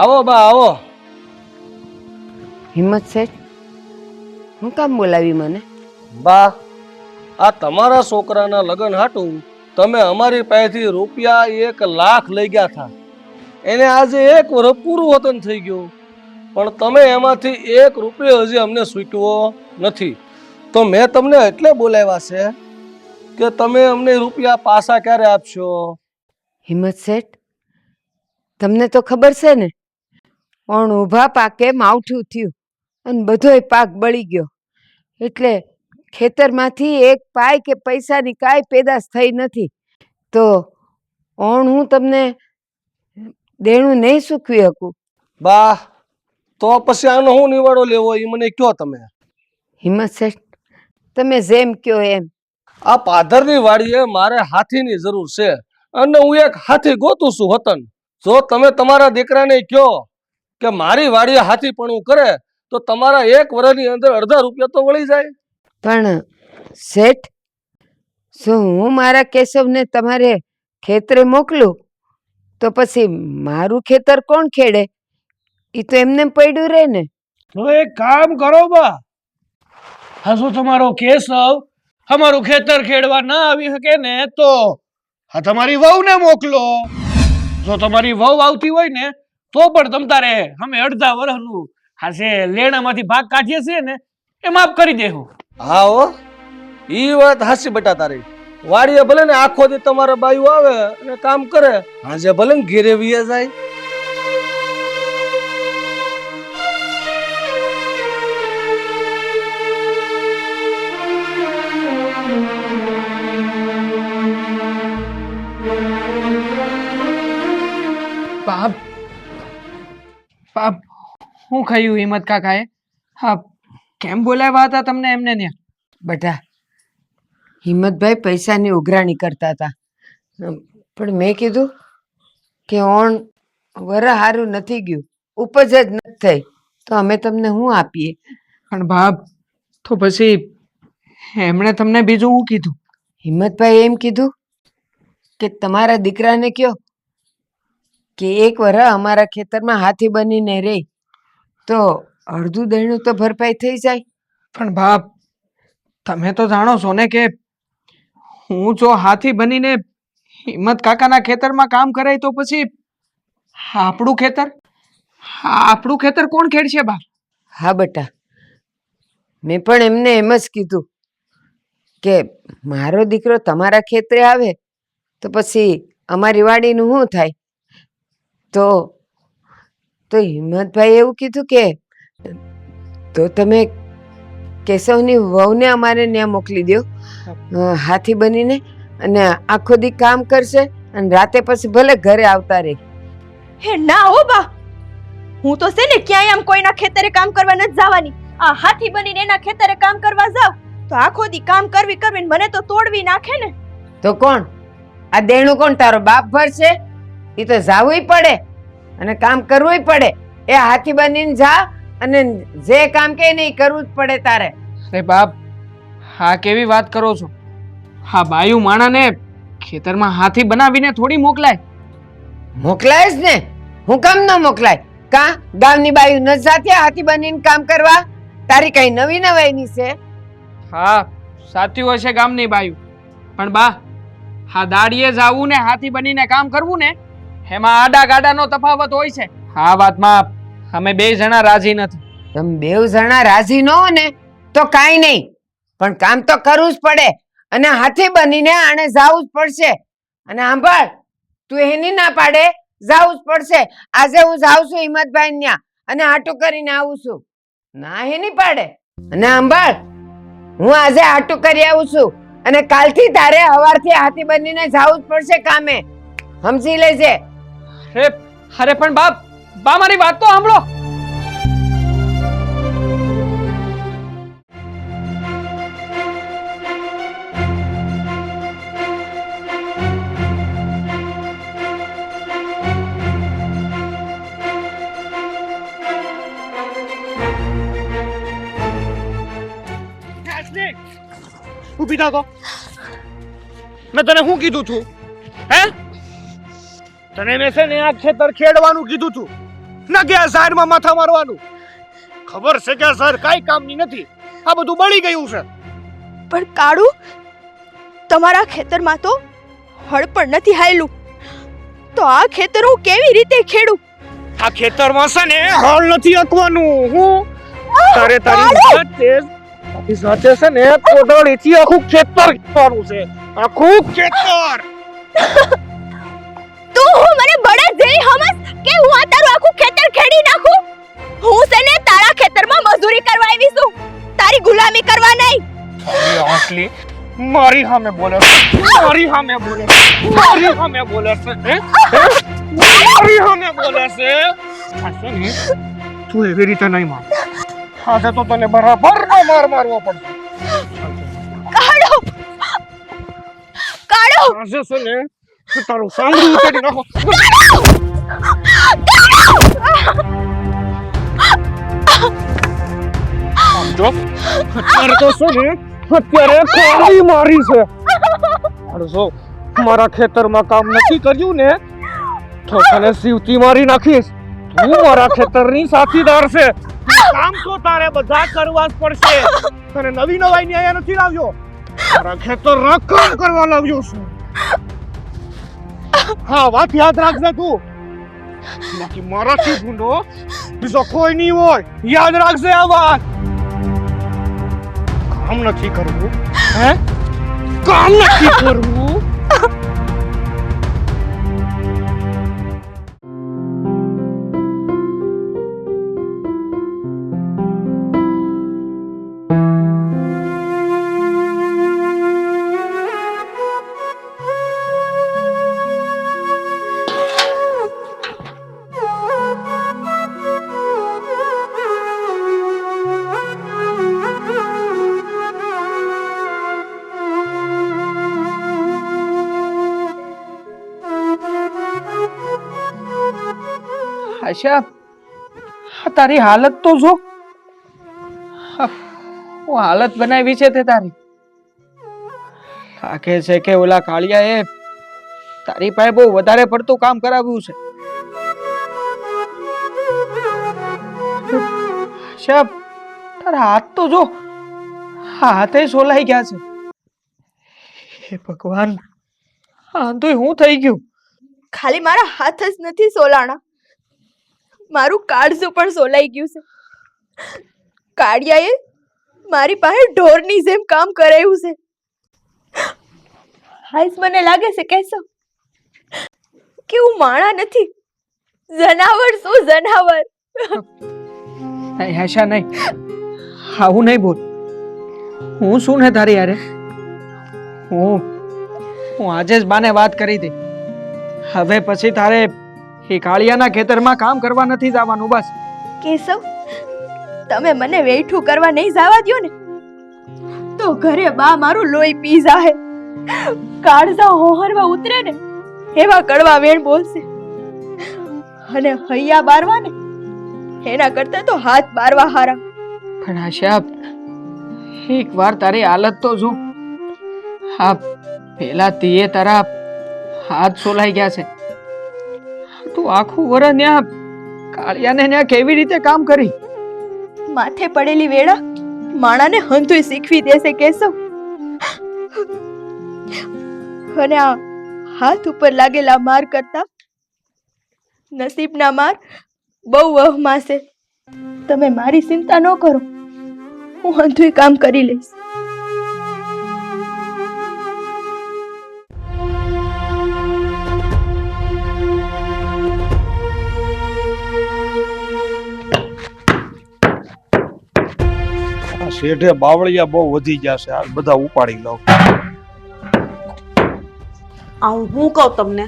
આવો બા આવો. હિંમત શેઠ હું કામ બોલાવી મને? બા આ તમારા છોકરાના લગ્ન હાટું તમે અમારી પાસેથી રૂપિયા એક લાખ લઈ ગયા હતા એને આજે એક વર્ષ પૂરું વતન થઈ ગયું. પણ તમે એમાંથી એક રૂપિયો હજી અમને સૂચવો નથી. તો મેં તમને એટલે બોલાવ્યા છે કે તમે અમને રૂપિયા પાછા ક્યારે આપશો? હિંમત શેઠ તમને તો ખબર છે ને પણ ઊભા પાકે માવઠું થયું અને બધોય પાક બળી ગયો. એટલે ખેતરમાંથી એક પાય કે પૈસાની કાંઈ પેદાશ થઈ નથી. તો ઓણ હું તમને દેણું નહીં સૂકવી શકું? બા તો પછી આનો હું નિવાડો લેવો? એ મને કયો તમે? હિંમત શેઠ તમે જેમ કયો એમ. આ પાધરની વાડીએ મારે હાથીની જરૂર છે અને હું એક હાથી ગોતું છું વતન. જો તમે તમારા દીકરાને કહો કે મારી વાડીએ હાથીપણું કરે તો તમારા એક વર્ષની અંદર અડધા રૂપિયા તો વળી જાય. પણ શેઠ શું હું મારા કેશવને તમારે ખેતરે મોકલું? તો પછી મારું ખેતર કોણ ખેડે? એ તો એમને પડ્યું રહે ને. તો એક કામ કરો બા. હા શું તમારો કેશવ અમારું ખેતર ખેડવા ના આવી શકે ને તો હા તમારી વહુને મોકલો. જો તમારી વહુ આવતી હોય ને તો પણ તમ તારે અમે અડધા વર્ષનું હા છે લેણામાંથી ભાગ કાઢીએ છીએ ને એ માફ કરી દેહું હા. હો ઈ વાત હાસી બેટા તારી. વાડીએ ભલે ને આખો દી તમારા બાયુ આવે અને કામ કરે હાજે ભલે ને ઘેરે વીએ જાય. બાપ હું ખાયું હિંમત કાકાએ? હા કેમ બોલાવ્યા હતા તમને એમને ત્યાં? બધા. હિંમતભાઈ પૈસાની ઉઘરાણી કરતા હતા. પણ મેં કીધું કે ઓણ વર હારું નથી ગયું. ઉપજ જ નથી થઈ. તો અમે તમને શું આપીએ? પણ બાપ તો પછી એમણે તમને બીજું શું કીધું? હિંમતભાઈ એમ કીધું કે તમારા દીકરાને કયો કે એક વર અમારા ખેતરમાં હાથી બનીને રહે. તો અડધું દહીણું તો ભરપાઈ થઈ જાય. પણ બાપ તમે તો જાણો છો ને કે હું જો હાથી બનીને હિંમત કાકાના ખેતરમાં કામ કરાય તો પછી આપણું ખેતર? આપણું ખેતર કોણ ખેડશે બાપ? હા બટા. મેં પણ એમને એમ જ કીધું કે મારો દીકરો તમારા ખેતરે આવે તો પછી અમારી વાડીનું શું થાય? તો તો હિંમતભાઈ એવું કીધું કે તો તમે કેશવની વહુને અમારે ત્યાં મોકલી દો હાથી બનીને અને આખો દી કામ કરશે અને રાતે પછી ભલે ઘરે આવતા રહે. હે ના હો બા હું તો છે ને ક્યાંય આમ કોઈના ખેતરે કામ કરવા નથી જવાની. આ હાથી બનીને એના ખેતરે કામ કરવા જાવ તો આખો દી કામ કરવી કરવી ને મને તો તોડવી નાખે ને. તો કોણ? આ દેણું કોણ તારો બાપ ભરશે? એ તો જાવુંય પડે. અને કામ કરવું પડે. એ હાથી બનીને જા અને જે કામ કે નહીં કરવું જ પડે તારે. અરે બાપ હા કેવી વાત કરો છો? હા બાયુ માણાને ખેતરમાં હાથી બનાવીને થોડી મોકલાય. મોકલાય જ ને? હું કામ ન મોકલાય? કા? ગામની બાયુ ન જાતી હાથી બનીને કામ કરવા? તારી કઈ નવી નવાઈની છે? હા સાચી હોય છે ગામની બાયુ. પણ બા હા દાડીએ જાવું ને હાથી બનીને કામ કરવું ને એમાં આડા ગાડાનો તફાવત હોય છે. આ વાતમાં અમે બે જણા રાજી નથી. તમે બે જણા રાજી ન ને તો કાંઈ નહીં. પણ કામ તો કરવું જ પડે અને હાથી બનીને આને જાવું જ પડશે. અને સાંભળ તું એની ના પાડે, જાવું જ પડશે. આજે હું જાઉં છું હિંમતભાઈ ત્યાં અને આટું કરીને આવું છું. ના એની પાડે. અને સાંભળ હું આજે આટું કરી આવું છું અને કાલથી તારે હવારથી હાથી બનીને જાવું જ પડશે કામે. સમજી લેજે. અરે અરે પણ બાપ બા મારી વાત તો સાંભળો ઊભી થા તો મેં તને શું કીધું તું હે તને મેં છે ને આ ખેતર ખેડવાનું કીધું તું. ના કે આ ઝાડમાં માથા મારવાનું. ખબર છે કે આ ઝાડ કાંઈ કામની નથી. આ બધું બળી ગયું છે. પણ કાળુ તમારા ખેતરમાં તો હળ પણ નથી હાયલું. તો આ ખેતર હું કેવી રીતે ખેડું? આ ખેતરમાં છે ને હળ નથી અકવાનું હું તારે તારી સાથે તારી સાથે છે ને કોદાળીથી આખું ખેતર ખેડવાનું છે. આખું ખેતર! બળદ હમસ કે હું આ તારું આખું ખેતર ખેડી નાખું? હું સને તારા ખેતરમાં મજૂરી કરવા આવી છું. તારી ગુલામી કરવા નહીં. આટલી મારી હામે બોલે મારી હામે બોલે મારી હામે બોલે છે? મારી હામે બોલે છે. ને, તું એવી રીતે નહીં માર આજે તો તને બરાબર માર મારવો પડશે. કાળો કાળો આજે છે ને તારું સાંભળું ઉતરી નાખો. મારી ખેતરમાં કામ નથી કર્યું ને, તો મારી નાખીશ. તું મારા ખેતરની સાથીદાર છે. કામ તો તારે બધા કરવા જ પડશે. તને નવી નવાઈ ની નથી લાવ્યો. મારા ખેતરના કામ કરવા લાવ્યો હા, વાત યાદ રાખજે તું. બાકી મારાથી ભૂંડો બીજો કોઈ નહીં હોય યાદ રાખજે આ વાત કામ નથી કરવું હે કામ નથી કરવું આ તારી હાલત તો જો. હા, હાલત બનાવી છે તે તારી. લાગે છે કે ઓલા કાળિયાએ તારી પાસે બહુ વધારે પડતું કામ કરાવ્યું છે. તારા હાથ તો જો. હાથે સોલાઈ ગયા છે. હે ભગવાન હા તો હું થઈ ગયું? ખાલી મારા હાથ જ નથી સોલાણા. મારું કાળજું પણ સોલાઈ ગયું છે. કાળિયાએ મારી પાસે ઢોરની જેમ કામ કરાયું છે. હાઈસ મને લાગે છે, કહેશો? કે હું માણા નથી. જનાવર શું જનાવર? નહીં, હેશા નહીં. આવું નહીં બોલ. હું શું ને તારી યારે હું હું આજે જ બાને વાત કરી દે. હવે પછી તારે એ કાળિયાના ખેતરમાં કામ કરવા નથી જવાનું બસ. કેશવ તમે મને વેઠું કરવા નહીં જવા દો ને. તો ઘરે બા મારું લોહી પી જાહે. કાળજા હોહરવા ઉતરે ને એવા કડવા વેણ બોલશે. અને હૈયા બારવા ને એના કરતા તો હાથ બારવા હારા. પણ આશા એક વાર તારી હાલત તો જો હા પેલા તીએ તારા હાથ સોલાઈ ગયા છે. તું આખું વરસ ત્યાં કાળિયાને ત્યાં કેવી રીતે કામ કરી? માથે પડેલી વેળા માણાને હંતુય શીખવી દેશે કેશવ. અને આ હાથ ઉપર લાગેલા માર કરતા નસીબના માર બહુ વહમાશે. તમે મારી ચિંતા ન કરો. હું હંતુય કામ કરી લઈશ. શેઠે બાવળિયા બહુ વધી જશે છે. આ બધા ઉપાડી લો. આવું હું કહું તમને?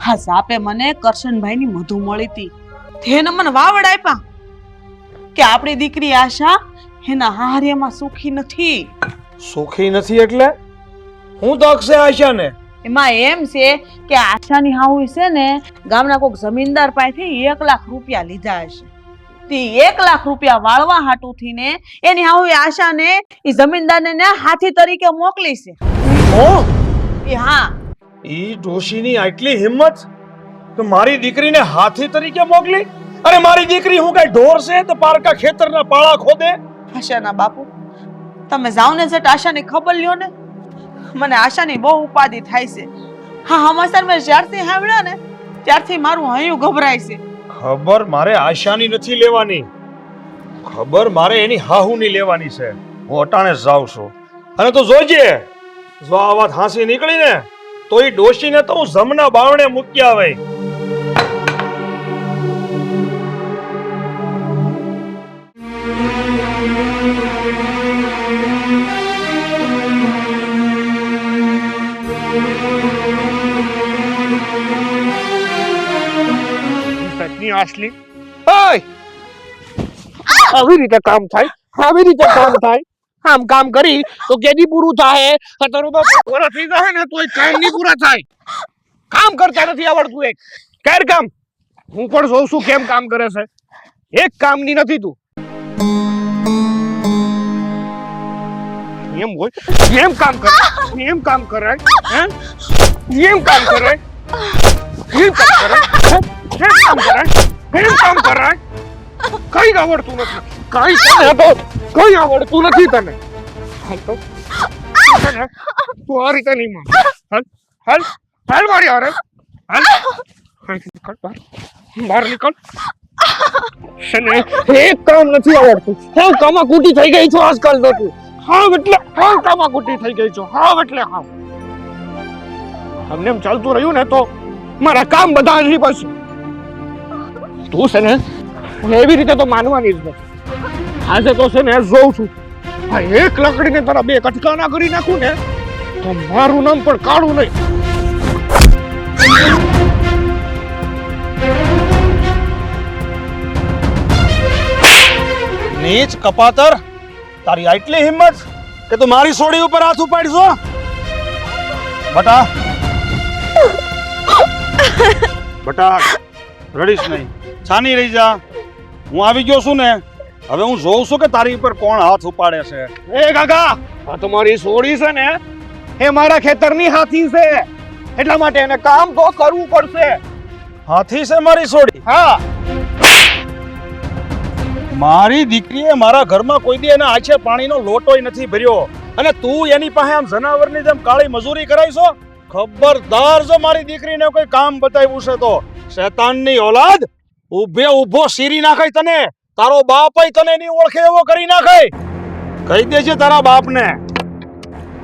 હા સાપે મને કરશનભાઈની મધુ મળી હતી. તેને મને વાવડ આપ્યા કે આપણી દીકરી આશા એના હાર્યમાં સુખી નથી. સુખી નથી એટલે? હું તો છે આશાને. એમાં એમ છે કે આશાની હાઉ છે ને ગામના કોઈક જમીનદાર પાસેથી એક લાખ રૂપિયા લીધા હશે. તે એક લાખ રૂપિયા વાળવા હાટુથી ને એની હાહુ આશાને એ જમીનદારને ને હાથી તરીકે મોકલી છે. ઓ? એ હા. ઈ ડોશીની આટલી હિંમત? તો મારી દીકરીને હાથી તરીકે મોકલી? અરે મારી દીકરી હું કઈ ઢોર છે તો પારકા ખેતરના પાળા ખોદે? આશાના બાપુ તમે જાઓ ને જટ આશાની ખબર લ્યો ને. મને આશાની બહુ ઉપાધિ થાય છે. હા હમાસર મેં જ્યારથી સાંભળ્યા ને ત્યારથી મારું હૈયું ગભરાય છે. ખબર મારે આશાની નથી લેવાની. ખબર મારે એની હાહુની લેવાની છે. હું અટાણે જાઉં છું. અને તો જોજે. જો આ વાત હાંસી નીકળી ને તો એ ડોશીને તો હું જમના બાવણે મૂકી આવે. આસલી આવી રીતે કામ થાય. આવી રીતે કામ થાય. આમ કામ કરી તો કેદી પૂરું થાય અત્યારે તો પૂરો થઈ જાય ને તોય કામ નહીં પૂરા થાય. કામ કરતા નથી આવડતું એક. કેર કામ. હું પણ જોઉં છું કેમ કામ કરે છે. એક કામની નથી તું. એમ હોય. એમ કામ કરે. એમ કામ કરાય હે? એમ કામ કરાય એમ કામ કરે. હે? કામ કામ કરાય કેમ કામ કરાય કઈ આવડતું નથી કઈ તને તો કઈ આવડતું નથી તને હાલ તો તને તું આ રીતે નહીં માન હાલ હાલ હાલ મારી હારે હાલ હાલ, નીકળ બહાર બહાર નીકળ શને એક કામ નથી આવડતું હા કામા કુટી થઈ ગઈ છો આજકાલ તો તું હા એટલે હા કામા કુટી થઈ ગઈ છો હા એટલે હા અમને એમ ચાલતું રહ્યું ને તો મારા કામ બધા હજી પછી તું છે ને એવી રીતે તો માનવાની જ નથી. આજે તો છે ને જોઉં છું. આ એક લકડીને તારા બે કટકા ના કરી નાખું ને, તો મારું નામ પણ કાળું નહીં. નીચ કપાતર, તારી આટલી હિંમત કે તું મારી સોડી ઉપર હાથ ઉપાડશો બટા બટા, રડીશ નહીં. છાની રહી જા. હું આવી ગયો છું ને હવે હું જોઉં છું કે તારી ઉપર કોણ હાથ ઉપાડે છે. એ કાકા! આ તમારી સોડી છે ને. એ મારા ખેતરની હાથી છે. એટલા માટે એને કામ તો કરવું પડશે. હાથી છે મારી સોડી? હા. મારી દીકરીએ મારા ઘરમાં કોઈ દી એના આછે પાણીનો લોટોય નથી ભર્યો. અને તું એની પાસે આમ જનાવરની જેમ કાળી મજૂરી કરાવીશો ખબરદાર જો મારી દીકરીને કોઈ કામ બતાવ્યું છે તો. શેતાનની ઓલાદ ઊભે ઊભો સીરી નાખાય તને. તારો બાપ તને નહીં ઓળખે એવો કરી નાખાય. કહી દેજે તારા બાપને.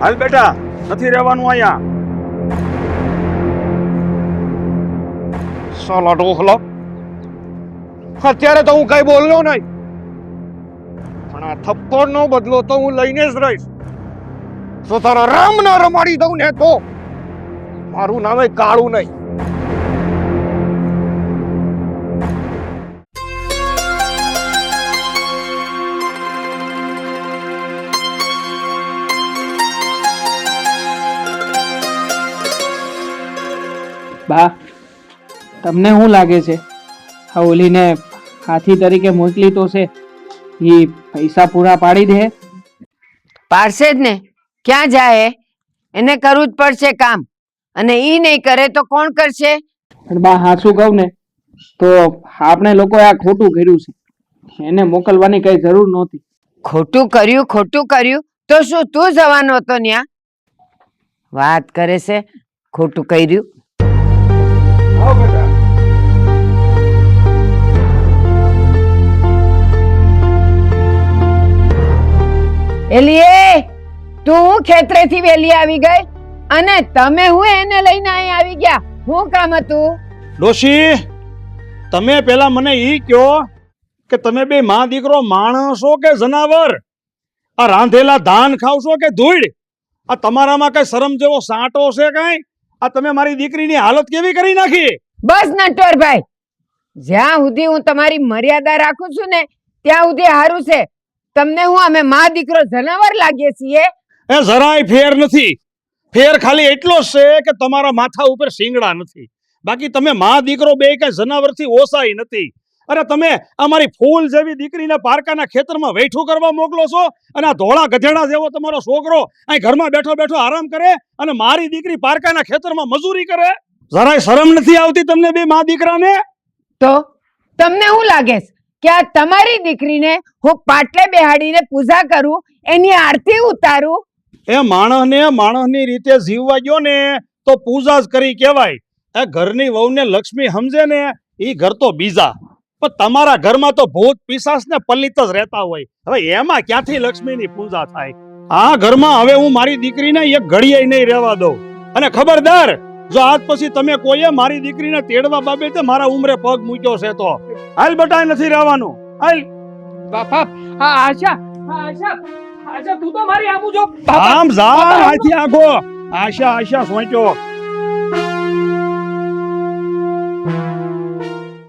હાલ બેટા, નથી રહેવાનું અહીંયા. સાલા ડોખલો અત્યારે તો હું કઈ બોલ્યો નહીં. પણ આ થપ્પડનો બદલો તો હું લઈને જ રહીશ. તો તારા રામ ના રમાડી દઉં ને તો, મારું નામે કાળું નહીં. બા તમને શું લાગે છે? આ ઓલીને હાથી તરીકે મોકલી તો છે. એ પૈસા પૂરા પાડી દે. પાડશે જ ને. ક્યાં જાય એને કરવું જ પડશે કામ. અને ઈ નહીં કરે તો કોણ કરશે? પણ બા હાચું કહું ને તો આપણે લોકોએ આ ખોટું કર્યું છે. એને મોકલવાની કઈ જરૂર નહોતી. ખોટું કર્યું ખોટું કર્યું? તો શું તું જવાનો હતો ન્યા? વાત કરે છે ખોટું કર્યું. એલી તું ખેતરેથી વેલી આવી ગઈ અને તમે હું એને લઈને અહીં આવી ગયા. શું કામ હતું? ડોશી તમે પેલા મને ઈ કહો કે તમે બે માં દીકરો માણસો કે જનાવર? આ રાંધેલા ધાન ખાવશો કે ધૂળ? આ તમારામાં કઈ શરમ જેવો સાંટો છે કઈ? આ તમે મારી દીકરીની હાલત કેવી કરી નાખી? બસ નટવરભાઈ જ્યાં સુધી હું તમારી મર્યાદા રાખું છું ને ત્યાં સુધી સારું છે. તમને હું અમે માં દીકરો જનાવર લાગીએ છીએ? એ જરાય ફેર નથી. ફેર ખાલી એટલો છે કે તમારા માથા ઉપર શિંગડા નથી. બાકી તમે માં દીકરો બે કઈ જનાવરથી ઓસાઈ નથી. અરે તમે અમારી ફૂલ જેવી દીકરીને પારકાના ખેતરમાં વેઠું કરવા મોકલો છો અને આ ધોળા ગધેડા જેવો તમારો છોકરો અહીં ઘરમાં બેઠો બેઠો આરામ કરે અને મારી દીકરી પારકાના ખેતરમાં મજૂરી કરે? જરાય શરમ નથી આવતી તમને બે મા દીકરાને? તો તમને શું લાગે છે? કે આ તમારી દીકરીને હું પાટલે બેહાડીને પૂજા કરું, એની આરતી ઉતારું? એ માણસને, માણસની રીતે જીવવા ગયો ને, તો પૂજા જ કરી કહેવાય. એ ઘરની વહુને લક્ષ્મી સમજે ને એ ઘર તો બીજા. પણ તમારા ઘરમાં તો ભૂત, પિશાચ ને પલિત જ રહેતા હોય. હવે એમાં ક્યાંથી લક્ષ્મીની પૂજા થાય? આ ઘરમાં હવે હું મારી દીકરીને એક ઘડીએ નહીં રહેવા દઉં. અને ખબરદાર જો આજ પછી તમે કોઈએ મારી દીકરીને તેડવા બાબતે મારા ઉમરે પગ મૂક્યો છે તો? હાલ બટા નથી રહેવાનું. હાલ. બાપા હા આશા હા આશા આશા તું તો મારી આબુ જો. આમ જા આથી આખો આશા આશા સોચ્યો.